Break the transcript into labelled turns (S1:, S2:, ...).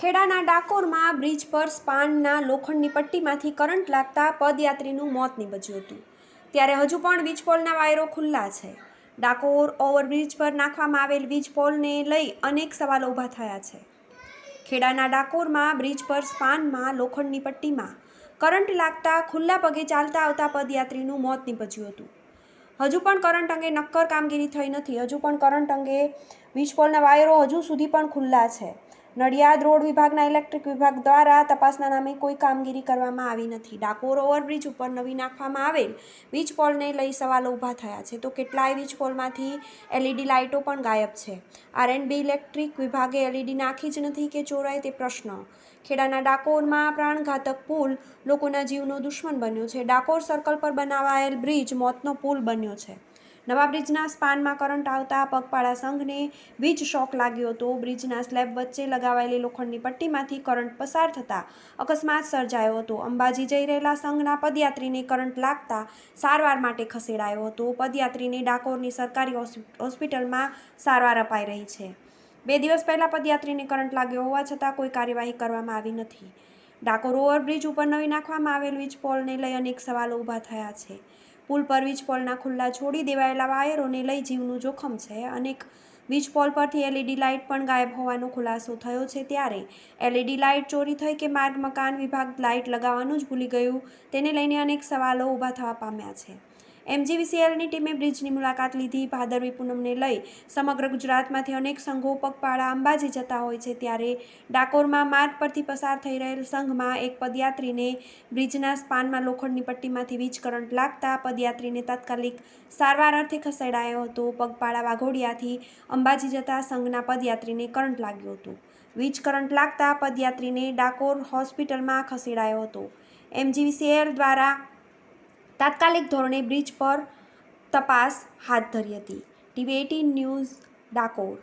S1: ખેડાના ડાકોરમાં bridge પર સ્પાનના લોખંડની પટ્ટીમાંથી current લાગતા પદયાત્રીનું મોત નીપજ્યું હતું. ત્યારે હજુ પણ વીજપોલના વાયરો ખુલ્લા છે. ડાકોર ઓવરબ્રિજ પર નાખવામાં આવેલ વીજપોલને લઈ અનેક સવાલો ઊભા થયા છે. ખેડાના ડાકોરમાં બ્રિજ પર સ્પાનમાં લોખંડની પટ્ટીમાં કરંટ લાગતા ખુલ્લા પગે ચાલતા આવતા પદયાત્રીનું મોત નીપજ્યું હતું. હજુ પણ કરંટ અંગે નક્કર કામગીરી થઈ નથી. હજુ પણ કરંટ અંગે વીજપોલના વાયરો હજુ સુધી પણ ખુલ્લા છે. નડિયાદ રોડ વિભાગના ઇલેક્ટ્રિક વિભાગ દ્વારા તપાસના નામે કોઈ કામગીરી કરવામાં આવી નથી. ડાકોર ઓવરબ્રિજ ઉપર નવી નાખવામાં આવેલ વીજ પોલને લઈ સવાલો ઊભા થયા છે. તો કેટલાય વીજ પોલમાંથી એલઈડી લાઇટો પણ ગાયબ છે. આરએનબી ઇલેક્ટ્રિક વિભાગે એલઈડી નાખી જ નથી કે ચોરાય તે પ્રશ્ન. ખેડાના ડાકોરમાં પ્રાણઘાતક પુલ લોકોના જીવનો દુશ્મન બન્યો છે. ડાકોર સર્કલ પર બનાવાયેલ બ્રિજ મોતનો પુલ બન્યો છે. નવા બ્રિજના સ્પાનમાં કરંટ આવતા પગપાળા સંઘને વીજ શોક લાગ્યો હતો. બ્રિજના સ્લેબ વચ્ચે લગાવાયેલી લોખંડની પટ્ટીમાંથી કરંટ પસાર થતાં અકસ્માત સર્જાયો હતો. અંબાજી જઈ રહેલા સંઘના પદયાત્રીને કરંટ લાગતા સારવાર માટે ખસેડાયો હતો. પદયાત્રીને ડાકોરની સરકારી હોસ્પિ- હોસ્પિટલમાં સારવાર અપાઈ રહી છે. બે દિવસ પહેલાં પદયાત્રીને કરંટ લાગ્યો હોવા છતાં કોઈ કાર્યવાહી કરવામાં આવી નથી. ડાકોર ઓવરબ્રિજ ઉપર નવી નાખવામાં આવેલ વીજ પોલને લઈ અનેક સવાલો ઊભા થયા છે. પુલ પર વીજપોલના ખુલ્લા છોડી દેવાયેલા વાયરોને લઈ જીવનું જોખમ છે. અનેક વીજ પોલ પરથી એલઈડી લાઇટ પણ ગાયબ હોવાનો ખુલાસો થયો છે ત્યારે એલઈડી લાઇટ ચોરી થઈ કે માર્ગ મકાન વિભાગ લાઇટ લગાવવાનું જ ભૂલી ગયું, તેને લઈને અનેક સવાલો ઊભા થવા પામ્યા છે. એમજીવીસીએલની ટીમે બ્રિજની મુલાકાત લીધી. ભાદરવી પૂનમને લઈ સમગ્ર ગુજરાતમાંથી અનેક સંઘો પગપાળા અંબાજી જતા હોય છે. ત્યારે ડાકોરમાં માર્ગ પરથી પસાર થઈ રહેલ સંઘમાં એક પદયાત્રીને બ્રિજના સ્પાનમાં લોખંડની પટ્ટીમાંથી વીજ કરંટ લાગતા પદયાત્રીને તાત્કાલિક સારવાર અર્થે ખસેડાયો હતો. પગપાળા વાઘોડિયાથી અંબાજી જતા સંઘના પદયાત્રીને કરંટ લાગ્યો હતો. વીજ કરંટ લાગતા પદયાત્રીને ડાકોર હોસ્પિટલમાં ખસેડાયો હતો. એમજીવીસીએલ દ્વારા તાત્કાલિક ધોરણે બ્રિજ પર તપાસ હાથ ધરી હતી. TV eighteen news Dakor.